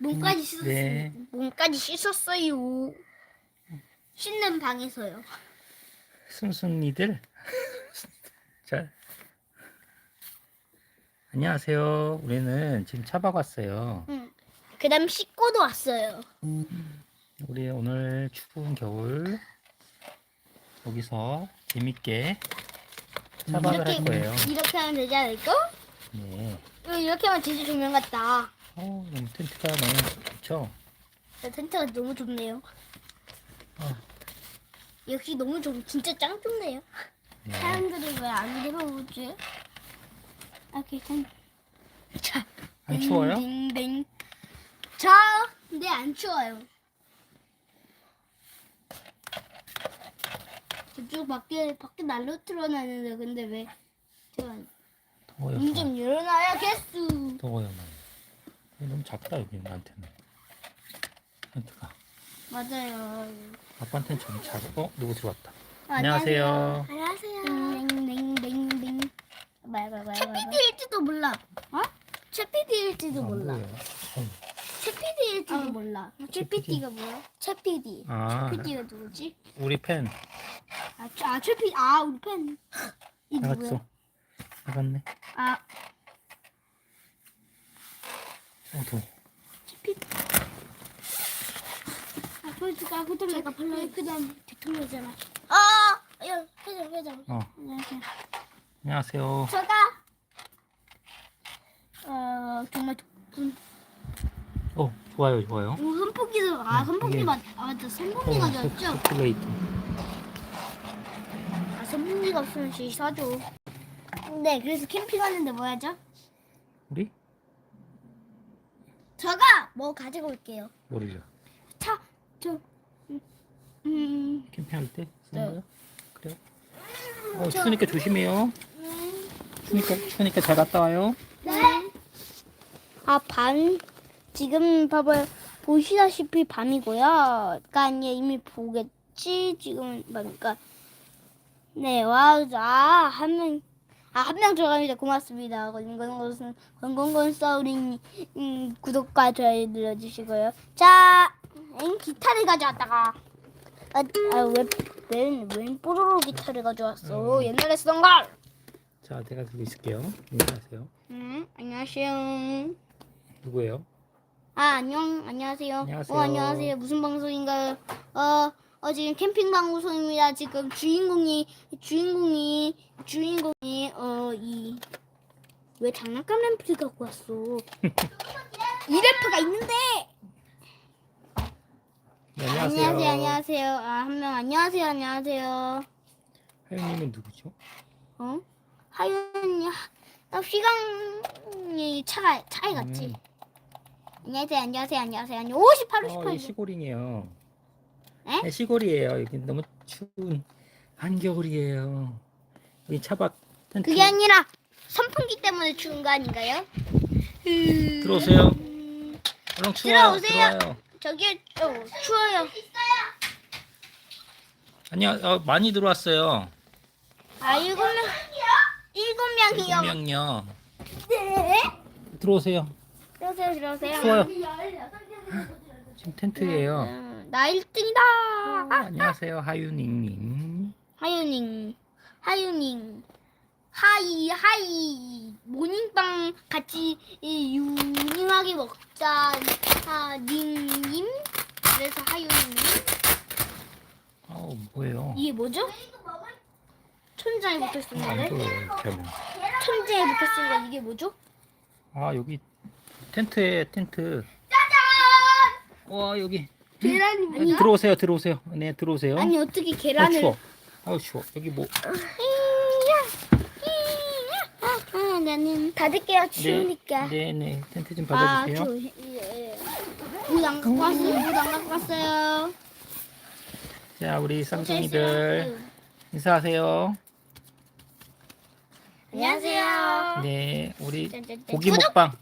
몸까지 씻었어요. 네. 몸까지 씻었어요. 씻는 방에서요. 순순이들. 자. 안녕하세요. 우리는 지금 차박 왔어요. 응. 그다음 씻고도 왔어요. 우리 오늘 추운 겨울 여기서 재밌게 차박을 할 거예요. 이렇게 하면 되지 않을까? 네. 이렇게 하면 제주 조명 같다. 어, 너무 텐트가 너무 좋죠? 나 텐트가 너무 좋네요. 어. 역시 너무 좋, 진짜 짱 좋네요. 네. 사람들이 왜안 들어오지? 아, 괜찮. 자, 안 추워요? 딩딩. 자, 근데 안 추워요. 저쪽 밖에 밖에 날로 틀어놨는데 근데 왜 제가 더워요. 문 좀 열어놔야겠수. 더워요. 많이. 너무 작다 여기 나한테는. 텐트가. 맞아요. 아빠한테는 좀 작아. 어, 누구 들어왔다. 아, 안녕하세요. 안녕하세요. 채피디일지도 몰라. 어? 채피디일지도 안 몰라. 어. 채피디일지도 몰라. 채피디가 뭐야? 채피디. 아, 채피디가 누구지? 우리 팬 아, 채- 아 채피 아 우리 팬. 이 누구야? 나갔어. 나갔네. 아 어, 더워. 아 그러니까 그다음 내가 발라 그다음 대통령이잖아. 아, 야 회장 회장. 어, 안녕하세요. 안녕하세요. 제가 어 정말 분 어, 좋아요, 좋아요. 오, 선풍기도 아 선풍기 이게- 맞 아, 맞다 선풍기 가져왔죠? 플레이트. 아 선풍기가 없으면 씨 사줘. 네 그래서 캠핑 하는데 뭐 하죠? 우리? 제가 뭐 가지고 올게요. 모르죠. 차, 저, 음, 음, 캠핑할 때 네. 쓰는 거요? 그래요? 어, 추우니까 조심해요. 음, 추우니까, 추우니까 잘 갔다 와요. 네. 아, 밤, 지금 봐봐요. 보시다시피 밤이고요. 그러니까 아니, 이미 보겠지? 지금, 그러니까. 네, 와우, 아, 한 명, 아, 한 명 들어갑니다. 고맙습니다. 건건건 건, 건건건 싸우리, 음, 구독과 좋아요 눌러주시고요. 자, 엥, 기타를 가져왔다가. 아, 아 왜, 웬, 웬 뽀로로 기타를 가져왔어? 음. 옛날에 쓰던 걸! 자, 내가 들고 있을게요. 인사하세요. 음, 안녕하세요. 누구예요? 아, 안녕, 안녕하세요. 안녕하세요. 어, 안녕하세요. 무슨 방송인가요? 어, 어, 지금 캠핑 방송입니다. 지금 주인공이, 주인공이, 주인공이, 어, 이, 왜 장난감 램프를 갖고 왔어? 이 램프가 있는데! 네, 안녕하세요. 안녕하세요, 안녕하세요. 아, 한 명, 안녕하세요, 안녕하세요. 하윤님은 누구죠? 어? 하윤이, 나 휘강이 차가, 차에 갔지. 음. 안녕하세요, 안녕하세요, 안녕하세요. 안녕. 58, 어, 58. 이 시골이에요. 에? 네, 시골이에요. 여기 너무 추운 한겨울이에요. 여기 차박 텐트 그게 아니라 선풍기 때문에 추운 거 아닌가요? 음, 들어오세요. 음, 얼른 추워. 들어오세요. 들어와요. 저기 어, 추워요. 안녕. 어, 많이 들어왔어요. 아 일곱 명, 일곱 명이요. 명요. 네. 들어오세요. 들어오세요, 들어오세요. 추워요. 지금 텐트예요. 음, 나 1등이다. 어, 안녕하세요, 하윤닝님. 하유닝, 하유닝, 하이 하이 모닝빵 같이 이, 유닝하게 먹자. 하닝님. 그래서 하유닝님. 어, 뭐예요? 이게 뭐죠? 천장에 보여요, 이렇게 하면. 천장에 붙었으니까 이게 뭐죠? 아, 여기 텐트에 텐트. 와, 여기. 아니, 들어오세요, 들어오세요. 네, 들어오세요. 아니 어떻게 아, 계란을 추워. 아, 추워. 여기 뭐. 아, 아, 나는 닫을게요 추우니까 네, 네, 텐트 좀 아 받아주세요. 추워 물안 갖고 왔어요 물안 갖고 왔어요 자, 우리 쌍둥이들 인사하세요. 안녕하세요 네, 우리. 고기! 먹방.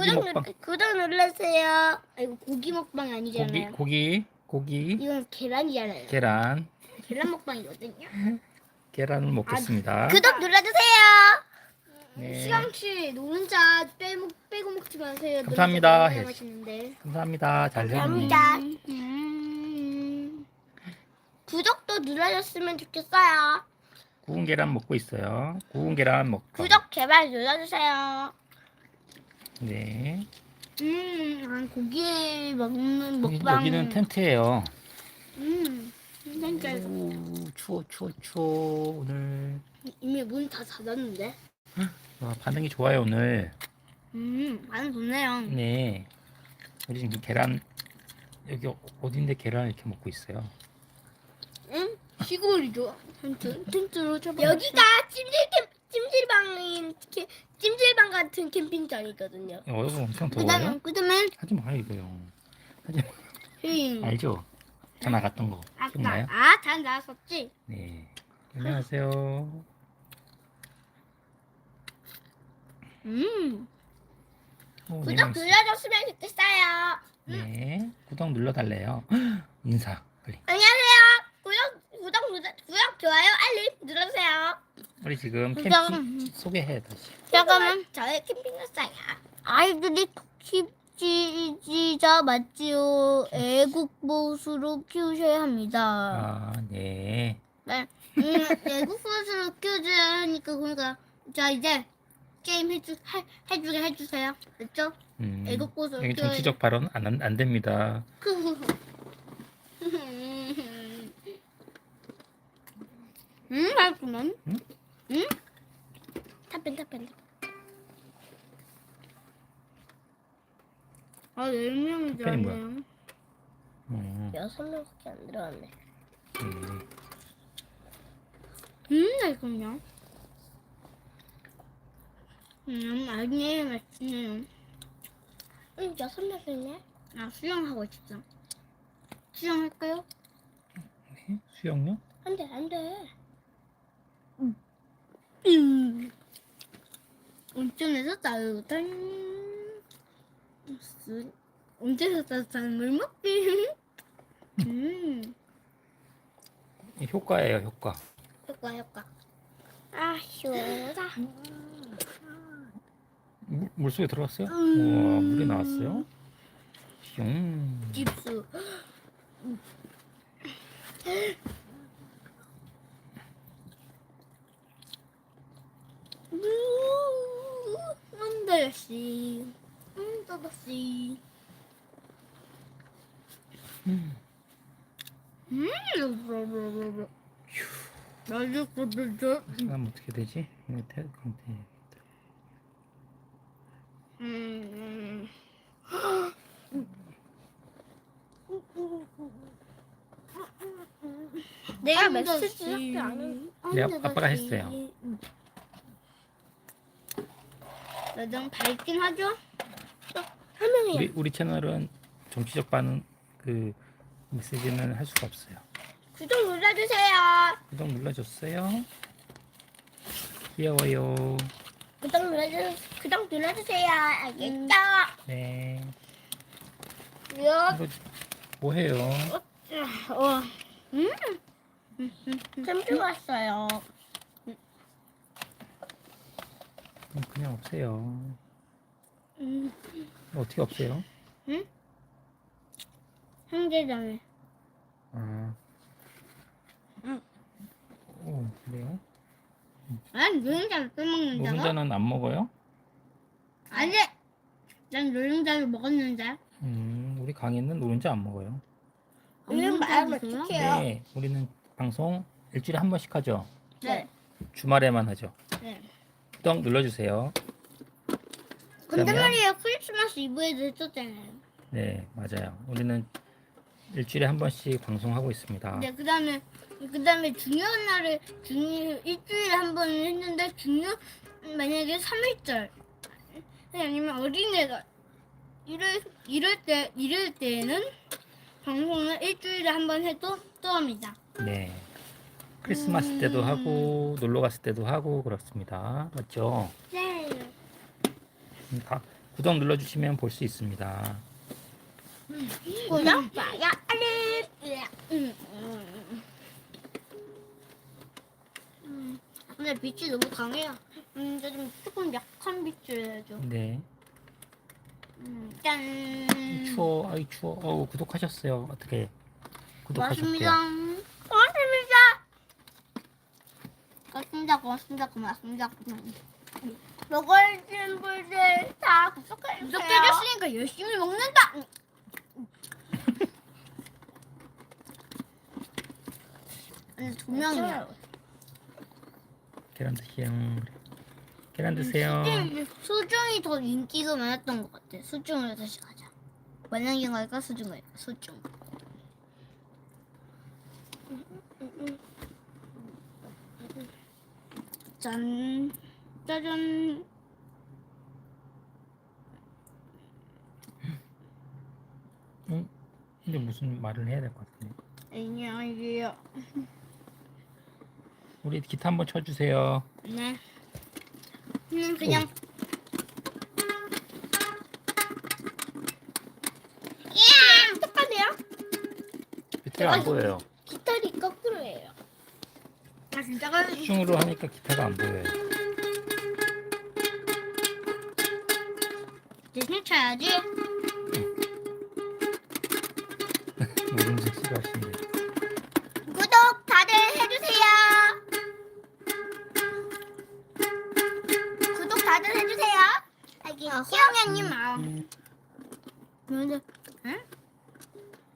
고기 구독, 먹방. 눌, 구독 눌러주세요 이거 고기 먹방이 고기, 아니잖아요 고기, 고기, 이건 계란이잖아요 계란, 계란 먹방이거든요 계란을 먹겠습니다. 구독 눌러주세요 네. 시강씨 노른자 빼고, 빼고 먹지 마세요. 감사합니다. 노른자 예. 맛있는데. 감사합니다. 잘. 감사합니다. 음. 구독도 눌러줬으면 좋겠어요. 구운 계란 먹고 있어요. 구운 계란 먹고. 구독 제발 눌러주세요. 네. 음, 고기 먹는 먹방. 여기는 텐트예요. 음, 진짜 오, 추워 추워 추워 오늘. 이미 문 다 닫았는데. 와, 반응이 좋아요 오늘. 음, 많이 좋네요. 네. 우리 지금 계란 여기 어딘데 계란 이렇게 먹고 있어요. 응? 시골이죠. 텐트. 텐트로 쳐봐. 여기가 찜질 캠 찜질방인 캠- 찜질방 같은 캠핑장이거든요. 어, 여기 엄청 더워요. 그다음에 그다음에 하지 마 이거요. 하지 마. 음. 알죠? 다 나갔던 거 기억나요? 아, 잘 나왔었지. 네. 안녕하세요. 음. 오, 네 구독 명. 눌러줬으면 좋겠어요. 네. 구독 눌러달래요. 인사 빨리. 안녕하세요. 구독 구독 좋아요 알림 눌러주세요. 우리 지금. 캠핑 소개해 다시. 잠깐만. 저의 캠핑카사야. 아이들이 키지자 맞지요. 애국보수로 키우셔야 합니다. 아, 네. 네. 음, 애국보수로 키워줘야 하니까 그러니까 자 이제 게임 해주 해, 해주게 해주세요. 됐죠? 음, 애국보수로 여기 키워야 정치적 발언 안, 안, 안 됩니다. 음, 맛있구만. 응? 응? 타펜, 타펜. 아, 네 명이 타펜이 뭐야? 들어왔네요. 음, 여섯 명밖에 안 들어왔네. 음. 음, 맛있군요. 음, 아니에요, 맛있네요. 응, 여섯 명이네. 아, 수영하고 싶어. 수영할까요? 네? 수영요? 안 돼, 안 돼. 음. 온천에서 따뜻한 수- 온천에서 따뜻한 물 먹기. 음. 이 효과예요, 효과. 효과 효과. 아 시원하다. 물, 물속에 들어갔어요? 음. 우와, 물이 나왔어요? 슝. 입수. 한달씩, 한달씩. 음. 음, 맛있거든요. 그럼 어떻게 되지? 이거 태, 컨테이너. 음. 내가 메시지 네, 아빠가 했어요. 여정 밝긴 하죠? 한 명이야. 우리 우리 채널은 정치적 반응 그 메시지는 할 수가 없어요. 구독 눌러주세요. 구독 눌러줬어요. 귀여워요. 구독 눌러주 구독 눌러주세요. 알겠죠? 네. 요. 이거 뭐 해요? 어. 음. 캠핑 왔어요. 그냥 없애요. 음. 어떻게 없애요? 형제자매. 아. 응. 오 그래요? 난 노른자를 빼먹는다고? 노른자는 안 먹어요? 아니. 난 노른자를 먹었는데. 음, 우리 강의는 노른자 안 먹어요. 오늘 말하면 어떡해요? 네, 우리는 방송 일주일에 한 번씩 하죠. 네. 주말에만 하죠. 네. 구독 눌러주세요. 근데 그러면- 말이에요. 크리스마스 이브에도 했었잖아요. 네, 맞아요. 우리는 일주일에 한 번씩 방송하고 있습니다. 네, 그 다음에, 그 다음에 중요한 날을, 중요, 일주일에 한 번 했는데, 중요, 만약에 3일절, 아니면 어린애가, 이럴, 이럴 때, 이럴 때는 방송을 일주일에 한 번 해도 또 합니다. 네. 크리스마스 때도 음. 하고 놀러 갔을 때도 하고 그렇습니다. 맞죠? 네. 음, 다 구독 눌러주시면 볼 수 있습니다. 구독, 좋아요, 알림. 음, 음. 음. 근데 빛이 너무 강해요. 음, 이제 좀 조금 약한 빛을 해줘. 네. 음, 짠. 추워. 아이 추워. 어 구독하셨어요. 어떻게? 구독하셨대요. 고맙습니다. 고맙습니다. 고맙습니다. 고맙습니다. 고맙습니다. 먹어주신 분들 다 구독해주세요. 구독해줬으니까 열심히 먹는다. 아니 두 명이야. 계란 드세요. 계란 드세요. 수중, 수중이 더 인기가 많았던 것 같아. 수중으로 다시 가자. 원양경 갈까 수중 갈까? 수중. 짠, 짜잔. 응? 근데 무슨 말을 해야 될 것 같은데. 안녕하세요. 우리 기타 한번 쳐주세요. 네. 음, 그냥. 이야, 똑같네요. 안 보여요. 깃털이 거꾸로예요. 아 진짜가? 슝으로 하니까 기타가 안 보여요. 대신 쳐야지. 노른자 싫어하신대. 구독 다들 해주세요. 구독 다들 해주세요. 아, 호영이님 아. 근데 응?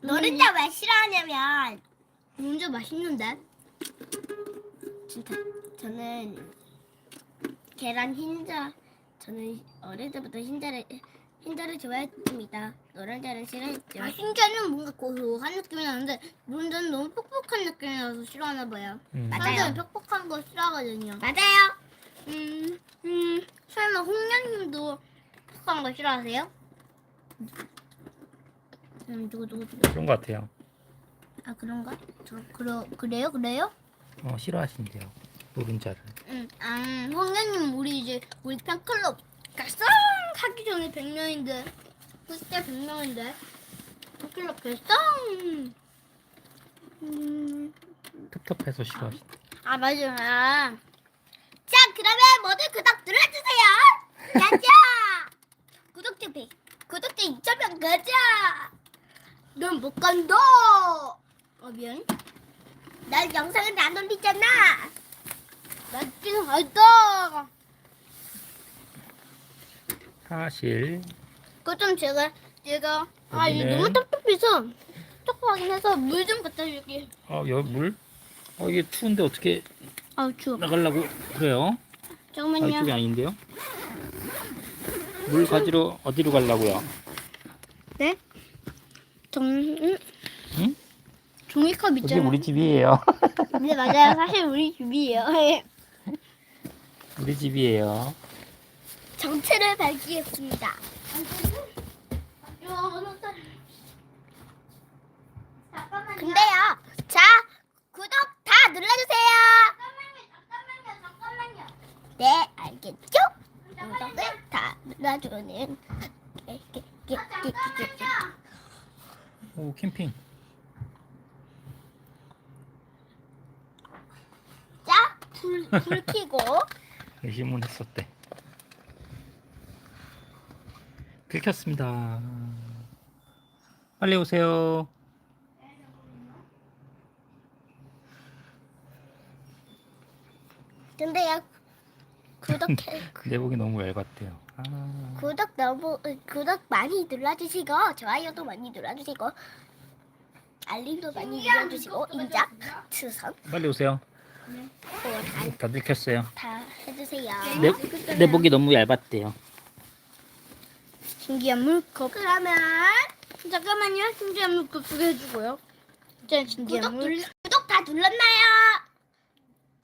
노른자 왜 싫어하냐면 노른자 맛있는데. 진짜 저는 계란 흰자 저는 어릴 때부터 흰자를 흰자를 좋아했습니다. 노란자를 싫어했죠. 아, 흰자는 뭔가 고소한 느낌이 나는데 노른자는 너무 뻑뻑한 느낌이 나서 싫어하나 봐요. 음. 맞아요. 흰자는 뻑뻑한 거 싫어하거든요. 맞아요. 음, 음, 설마 홍련님도 퍽한 거 싫어하세요? 음, 누구 누구 누구? 그런 것 같아요. 아 그런가? 저 그러 그래요 그래요? 어 싫어하신대요. 노른자를. 음, 아, 홍련님 우리 이제 우리 팬클럽 결성 하기 전에 100명인데 그때 100명인데 팬클럽 결성. 음, 텁텁해서 싫어하신대. 아 맞아. 아, 자 그러면 모두 구독 눌러주세요. 가자. 구독자 100 구독자 2,000명 가자. 넌 못 간다. 어 미안. 난 영상을 안 올리잖아. 나 지금 갈다. 사실 그거 좀 제가 제가 아 이거 여기는- 너무 답답해서 답답하긴 해서 물 좀 갖다 줄게. 어 여기 물? 어 이게 추운데 어떻게 아 추워. 나가려고 그래요? 아 잠깐만요. 이쪽이 아닌데요? 물 가지러 어디로 가려고요? 네? 정 음? 응? 종이컵 여기 있잖아. 우리 집이에요. 네 맞아요. 사실 우리 집이에요. 우리 집이에요. 정체를 밝히겠습니다. 근데요. 자 구독 다 눌러주세요. 네 알겠죠? 구독을 다 눌러주는. 오 캠핑. 자, 불, 불 켜고 의심문했었대. 긁혔습니다. 빨리 오세요. 근데요 구독해 내복이 너무 얇았대요. 아, 구독 너무 구독 많이 눌러주시고 좋아요도 많이 눌러주시고 알림도 많이 눌러주시고 인자 추선 빨리 오세요. 다, 다 긁혔어요. 다 해주세요. 내, 내복이 너무 얇았대요. 신기한 물컵. 그러면 잠깐만요. 신기한 물컵 두개 해 주고요. 짠 신기한 구독 물. 눌 구독 다 눌렀나요?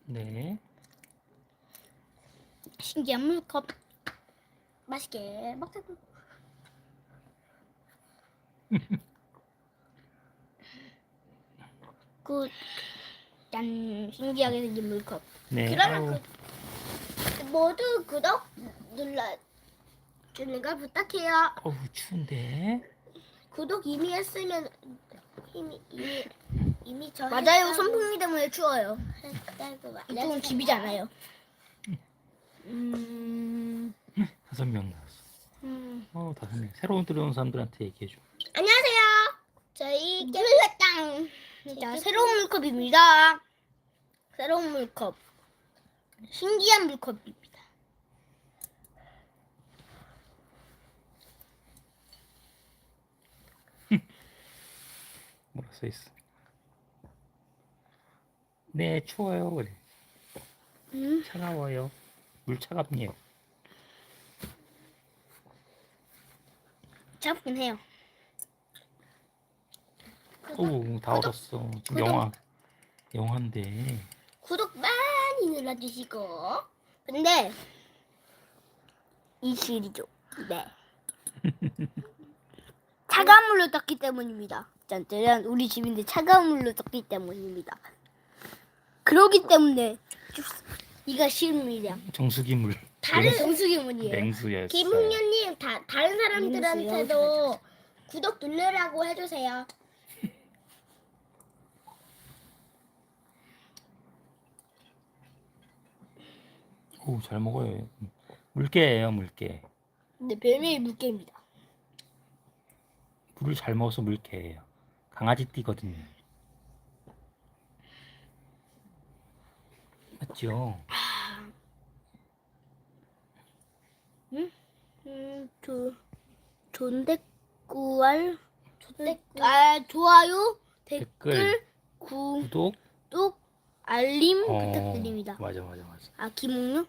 네. 신기한 물컵. 맛있게 먹자고. 그, 짠 신기하게 생긴 물컵. 네. 그러면 아우, 그, 모두 구독 눌러 주는 걸 부탁해요. 어우 추운데. 구독 이미 했으면 이미 이미 이미 저 맞아요. 했다고 선풍기 때문에 추워요. 했다고 이쪽은. 집이잖아요. 음, 다섯 명 나왔어. 음. 어 다섯 명. 새로운 들어온 사람들한테 얘기해 줘. 안녕하세요. 저희 꿀레땅. 자, 새로운 물컵입니다. 새로운 물컵. 신기한 물컵입니다. 뭐라 써 있어? 네 추워요 그래. 음, 차가워요. 물 차갑네요. 잡긴 해요. 오다 얻었어. 지금 영화 영화인데. 구독 많이 눌러주시고 근데 이 실이죠. 네. 차가운 물로 떴기 때문입니다. 짠짜란 우리 집인데 차가운 물로 떴기 때문입니다. 그러기 때문에 이가 실물이야. 정수기 물. 다른 정수기 문이에요. 냉수였어. 김웅녀님 다 다른 사람들한테도 구독 누르라고 해주세요. 오잘 먹어요. 물개예요 물개. 근데 별명이 물개입니다. 물을 잘 먹어서 물개예요. 강아지 띠거든요. 맞죠? 음, 조, 존댓구알, 아, 좋아요, 댓글, 댓글, 구독, 구독, 알림 어, 부탁드립니다. 맞아 맞아 맞아. 아, 김웅룡?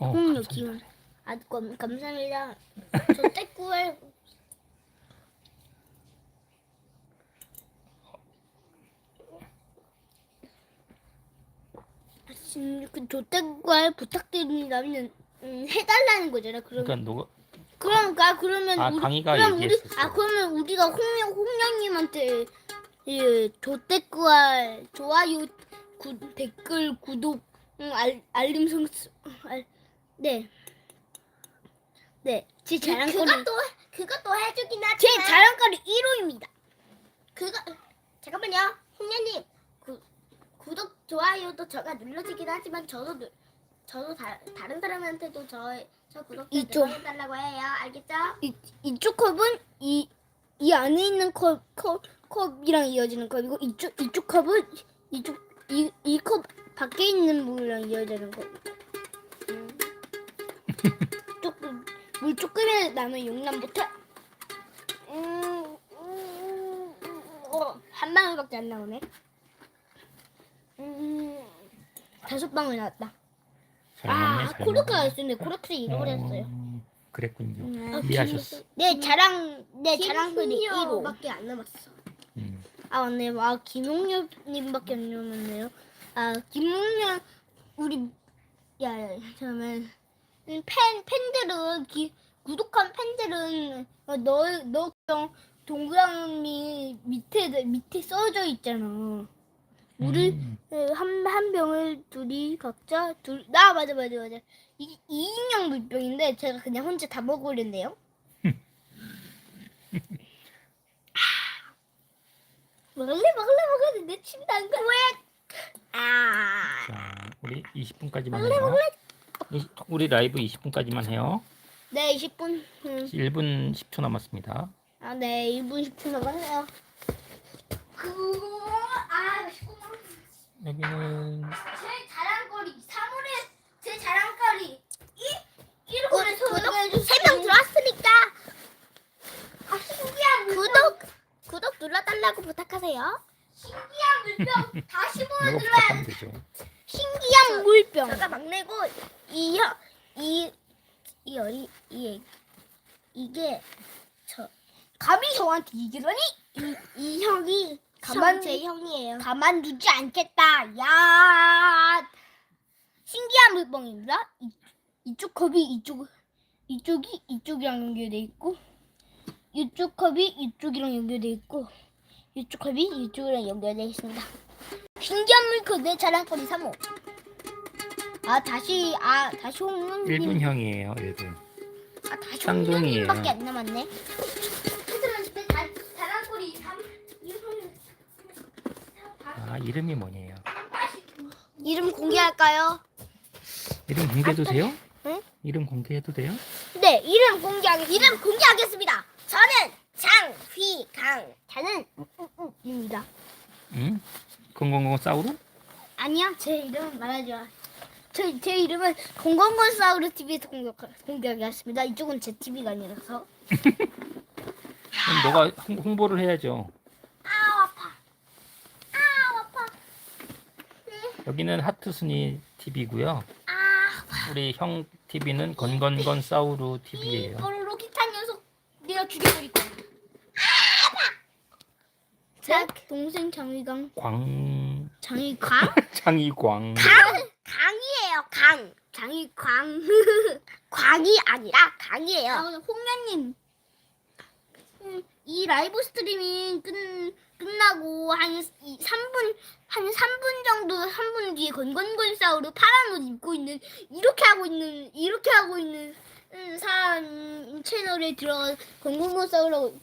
어, 감사합니다. 김웅. 아, 감, 감사합니다. 좋댔구를 음, 그 조댓구알 부탁드립니다면 음, 해달라는 거잖아. 그러면 그러니까 너가 그러니까 그러면 아, 우리 강희가 그럼 우리 얘기했었어. 아 그러면 우리가 홍영 홍영님한테 예, 조댓구알 좋아요 구, 댓글 구독 음, 알, 알림 성스 알, 네. 네. 제 자랑거리 그것도 그것도 해주긴 제 하지만 자랑거리 1호입니다. 그거 잠깐만요, 홍녀님 구 구독 좋아요도 저가 눌러주긴 하지만 저도 누, 저도 다, 다른 사람한테도 저저 구독 이쪽. 눌러달라고 해요, 알겠죠? 이 이쪽 컵은 이 이 안에 있는 컵, 컵 컵이랑 이어지는 컵이고 이쪽 이쪽 컵은 이쪽 이 이 컵 밖에 있는 물이랑 이어지는 컵. 음. 조금 물 조금이라도 나면 용납 못해. 음, 음, 어, 한 방울밖에 안 나오네. 음, 다섯 방울 나왔다. 잘 아, 먹네 잘 코르크가 먹네. 있었는데 코르크를 잃어버렸어요. 어, 그랬군요. 음. 이해하셨어. 네, 자랑, 네, 자랑거리 1호. 김홍녀밖에 안 남았어. 음. 아, 맞네. 아, 김홍렬님밖에 안 남았네요. 아, 김홍렬, 우리, 야, 야, 잠깐만. 음, 팬, 팬들은, 기, 구독한 팬들은, 어, 너, 너, 형, 동그라미 밑에, 밑에 써져 있잖아. 물을, 음. 네, 한, 한 병을 둘이 각자 둘, 아, 맞아, 맞아, 맞아. 이, 2인용 물병인데, 제가 그냥 혼자 다 먹어버렸네요. 먹을래, 먹을래, 먹을래. 내 침대 안 가. 왜? 아. 자, 우리 20분까지만 해요. 이- 우리 라이브 20분까지만 해요. 네, 20분. 음. 1분 10초 남았습니다. 아, 네, 1분 10분 남았네요. 그, 아, 여기는 제 자랑거리, 3월에 제 자랑거리. 이, 이렇게 구독 세명 들어왔으니까 아, 신기한 물병. 구독 구독 눌러달라고 부탁하세요. 신기한 물병. 다시. 부탁하면 되죠. 신기한 물병. 제가 막내고 이형이이 어리 이 애- 이게 저 감히 저한테 이기더니 이, 이 형이 가만 제 형이에요. 가만두지 않겠다. 야. 신기한 물병입니다. 이, 이쪽 컵이 이쪽 이쪽이 이쪽이랑 연결돼 있고 이쪽 컵이 이쪽이랑 연결돼 있고 이쪽 컵이 이쪽이랑 연결돼 있습니다. 신기한 물컵 내 자랑거리 3호. 아 다시 아 다시 홍문님 1분 형이에요. 1분. 아 다시 쌍둥이에요. 홍문님밖에 안 남았네. 하지만 내 자- 자랑거리 3 아, 이름이 뭐냐요? 이름 공개할까요? 이름 공개도 돼요? 응? 이름 공개해도 돼요? 네, 이름 공개하겠습니다. 이름 공개하겠습니다. 저는 장휘강. 저는 입니다. 응? 건건건 싸우루? 아니요, 제 이름은 말하지 마. 저, 제 이름은 공공건 사우르 TV에서 공개, 공개하겠습니다. 이쪽은 제 TV가 아니라서. 그럼 너가 홍- 홍보를 해야죠. 아우 아파. 아우 아파. 여기는 하트순이 TV고요. 아 우리 형 TV는 건건건 싸우루 TV예요. 뽀로로 기타 녀석 내가 죽여버릴 거야. 제 동생 장희강. 광 장희광? 장이광. 강 강이에요. 강. 장희광. 광이 아니라 강이에요. 아, 홍련님. 음, 이 라이브 스트리밍 끝, 끝나고 한 이- 3분, 한 3분 정도, 3분 뒤에 건건건 싸우로 파란 옷 입고 있는, 이렇게 하고 있는, 이렇게 하고 있는 음, 사람 채널에 들어가, 건건건 싸우로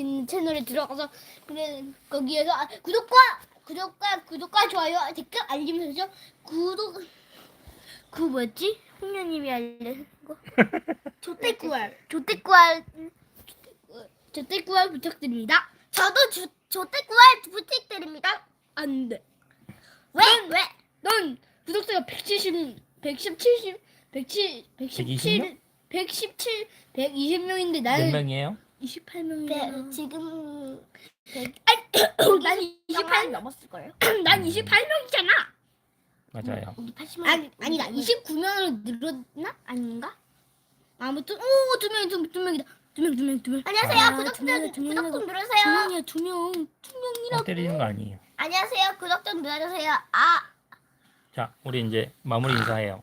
있는 채널에 들어가서, 그래, 거기에서 아, 구독과, 구독과, 구독과 좋아요, 댓글, 알림 설정, 구독, 그 뭐였지? 홍련님이 알려준 거? 조태구알. 조태구알. 조태구알 부탁드립니다. 저도 주, 조태구알 부탁드립니다. 안 돼. 왜? 왜? 넌 구독자가 170, 170, 170, 117, 117, 120명인데 몇 나는 명이에요? 28명이야. 네, 지금 난 28, 넘었을 거예요. 난 28명이잖아. 맞아요. 우리 80만. 아니, 아니다. 29명으로 늘었나? 아닌가? 아무튼 오, 두 명이 두, 두 명이다. 두 명, 두 명, 두 명. 안녕하세요. 아, 구독 두 명이야, 좀두 구독. 좀 두 눌러주세요. 명이야, 두 명. 두 명이라고. 어, 때리는 거 아니에요. 안녕하세요. 구독 좀 눌러주세요. 아 자, 우리 이제 마무리 인사해요.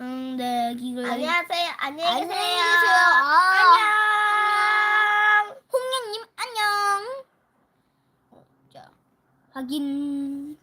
응, 네, 이걸 안녕하세요. 안녕히 안녕히 계세요. 계세요. 아. 안녕. 안녕. 자, 확인.